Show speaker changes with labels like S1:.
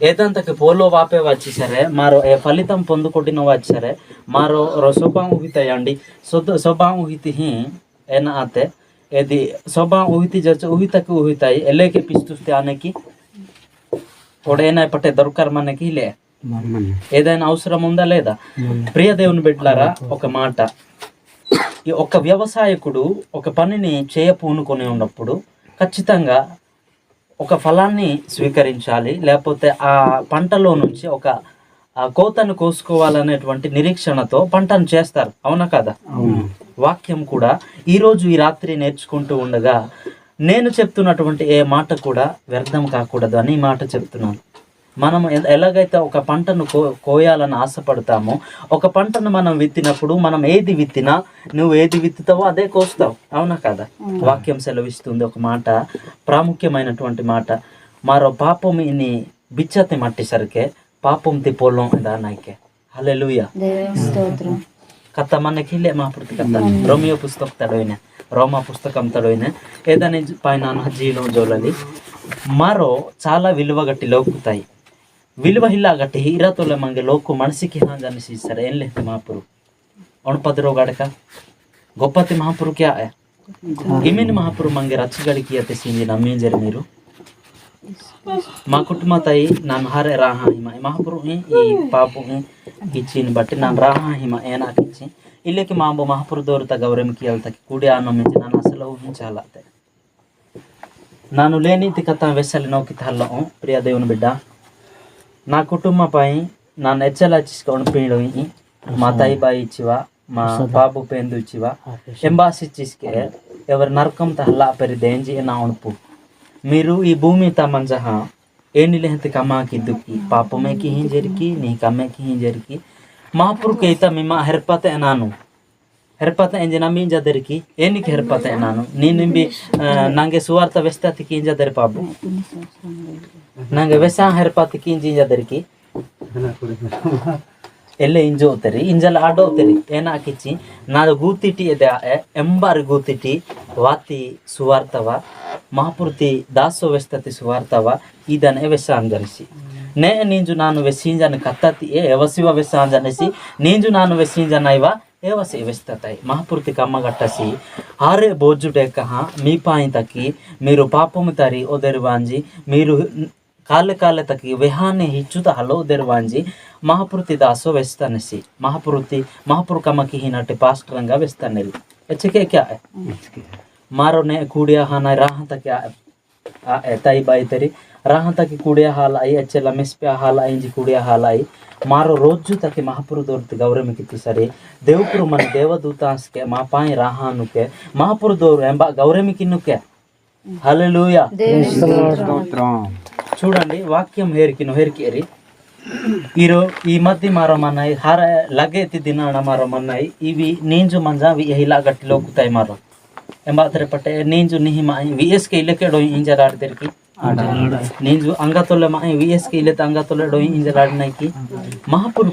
S1: ఏదంతకి polo వాపే వచ్చి సరే మారో ఏ ఫలితం పొందుకొట్టిన వచ్చి సరే మారో సొద్దు సోబాం ఉహితి హి ఏనా ఆతే ఏది సోబాం ఉహితి జచ్చ ఉహితకి ఉహితాయి ఎల్లేకి పిస్తుస్తే ఆనకి ఒడైనా పట్టే దొరకరు మనకి లే ఏదైనా అవసరం ఉందా లేదా ప్రియ దేవుని బిడ్డలారా ఒక మాట. ఈ ఒక వ్యవసాయకుడు ఒక పనిని చేయపూనుకొని ఉన్నప్పుడు ఖచ్చితంగా ఒక ఫలాన్ని స్వీకరించాలి లేకపోతే ఆ పంటలో నుంచి ఒక కోతను కోసుకోవాలనేటువంటి నిరీక్షణతో పంటను చేస్తారు. అవునా కదా? వాక్యం కూడా ఈరోజు ఈ రాత్రి నేర్చుకుంటూ ఉండగా నేను చెప్తున్నటువంటి ఏ మాట కూడా వ్యర్థం కాకూడదు అని ఈ మాట చెప్తున్నాను. మనం ఎలాగైతే ఒక పంటను కో కోయాలని ఆశపడతామో ఒక పంటను మనం విత్తినప్పుడు మనం ఏది విత్తినా నువ్వు ఏది విత్తుతావో అదే కోస్తావు. అవునా కదా? వాక్యం సెలవిస్తుంది ఒక మాట ప్రాముఖ్యమైనటువంటి మాట. మరో పాపం ఇని బిచ్చతి మట్టి సరికే పాపం తిపోలం దానాయికే
S2: లూయ
S1: కథ మనకి మహాపృతి కథ రోమియో పుస్తక తడవైన రోమా పుస్తకం తడవైన ఏదైనా పైన జీవనం జోలది. మరో చాలా విలువగట్టి లోకుతాయి. విలువహిల్లాగట హీరాతోల మంగ లోకు మనసుకి హాంజ్ అనేసి ఇస్తారు ఏం లేదు మహాపురు ఒణపదరో గడక గొప్పతి మహాపురు క్యా ఇమిన్ మహాపురు మంగ రచ్చగడికి అతేసింది నమ్మేంజరు మీరు మా కుటుంబ తాయి నాన్న హారే రాహా హిమ మహాపురు ఈ పాపు కిచ్చిని బట్టి నాన్న రాహా హిమ ఏ నాకు ఇచ్చి ఇల్లకి మాంబు మహాపురు దోరుత గౌరవంకి వెళ్తాకి కూడి ఆనందించి నన్ను అసలు ఊహించాల ನಾನು ಲೇನಿತಿ ಕಥ ವೆಸ್ಸಲ್ಲಿ ನೋಕಿತಲ್ಲ ಪ್ರಿಯ ದೇವನ ಬಿಡ್ಡ నా కుటుంబ పై నా నెచ్చల పీడీ మా తాయి బాయి ఇచ్చివా మా బాబు పేందు ఇచ్చివా ఎంబాసి చీస్కే ఎవరి నరకం తహ్లా పెరి దేంజి నా ఉణుపు మీరు ఈ భూమి తమంజహ ఏని లేహతి కమాకి దుక్కి పాపమేకి హీ జరికి నీ కమ్మేకి హీ జరికి మహాపురు కేత మిమా హెర్పత ఎనాను హెర్పత ఎంజిన మీ జరికి ఏనికి హెర్పత ఎనాను నేను నింబి నంగే సువార్త వేస్తే ఇంజ దరి పాపు ನಂಗೆ ವ್ಯಸ ಆಹಾರ ಪಾತಕ್ಕೆ ಇಂಜಿ ಇಂಜದರಿಗೆ ಎಲ್ಲ ಇಂಜೋತರಿ ಇಂಜಲ್ ಆಡೋತರಿ ಏನಾಕಿಚ್ಚಿ ನಾದು ಗೂತಿಟಿ ಎದೆ ಎಂಬಾರ್ ಗೂತಿಟಿ ವಾತಿ ಸುವಾರ್ತವ ಮಹಾಪೂರ್ತಿ ದಾಸೋ ವ್ಯಸ್ತತಿ ಸುವಾರ್ತವ ಇದನ್ನ ವ್ಯಸ ಅಂಜನಿಸಿ ನೇ ನಿಂಜು ನಾನು ವ್ಯಸಿಂಜನ ಕತ್ತತಿ ಏ ಎವಸಿವ ವ್ಯಸ ಅಂಜನಿಸಿ ನಿಂಜು ನಾನು ವ್ಯಸಿಂಜನ ಇವ ఏవ సేవిస్తాయి మహాపూర్తి కమ్మగట్టసి ఆరే బోజుటే కహ మీ పాయింతకి మీరు పాపము తరి ఒదరువాంజి మీరు ಕಾಲ ಕಾಲ ತಕ್ಕಿ ವಿಹಾನೆ ಹಿಚ್ಚುತ ಹಲವು ದೆರ್ವಾಂಜಿ ಮಹಾಪುರುತಿ ದಾಸೋ ವೆಸ್ತನಸಿ ಮಹಾಪುರುತಿ ಮಹಾಪುರು ಕಮಕಿ ಹಿನಟಿ ಪಾಸ್ಟ್ ರಂಗ ವೆಸ್ತನಲ್ಲಿ ಎಚ್ಚಕೆ ಕ್ಯಾ ಮಾರೋ ನೆ ಕೂಡಿಯ ಹಾನ ರಾಹ ತಕ್ಕೆ ತಾಯಿ ಬಾಯಿ ತರಿ ರಾಹ ತಕ್ಕೆ ಕೂಡಿಯ ಹಾಲ ಐ ಎಚ್ಚೆಲ್ಲ ಮೆಸ್ಪ್ಯ ಹಾಲ ಐಂಜಿ ಕೂಡಿಯ ಹಾಲ ಐ ಮಾರೋ ರೋಜು ತಕ್ಕೆ ಮಹಾಪುರು ದೋರ್ತಿ ಗೌರವ ಕಿತ್ತು ಸರಿ ದೇವಪುರು ಮನೆ ದೇವದೂತಾಸ್ಕೆ ಮಾ ಪಾಯಿ ರಾಹ ಅನ್ನುಕೆ ಮಹಾಪುರು ದೋರು ಎಂಬ ಗೌರವ ಕಿನ್ನುಕೆ ಹಲಲೂಯ చూడండి వాక్యం హేరికిను హేరికేరి ఈరో ఈ మధ్య మారో మన్నాయి హార లగేతి ದಿನಾಣ ಮಾರೋ ಮನ್ನಾಯಿ ಇವಿ ನೀಂಜು ಮಂಜ ವಿ ಹಿಲಾ ಗಟ್ಟಿ ಲೋಕುತಾಯಿ ಮಾರೋ ಎಂಬಾದ್ರೆ ಪಟ್ಟೆ ನೀಂಜು ನಿಹಿ ಮಾಯಿ ವಿ ಎಸ್ ಕೆ ಇಲ್ಲಕ್ಕೆ ಡೋಯಿ ಇಂಜರ್ ಆಡ್ತಿರ್ಕಿ ನೀಂಜು ಅಂಗತೊಲೆ ಮಾಯಿ ವಿ ಎಸ್ ಕೆ ಇಲ್ಲತೆ ಅಂಗತೊಲೆ ಡೋಯಿ ಇಂಜರ್ ಆಡಿನಾಕಿ ಮಹಾಪುರು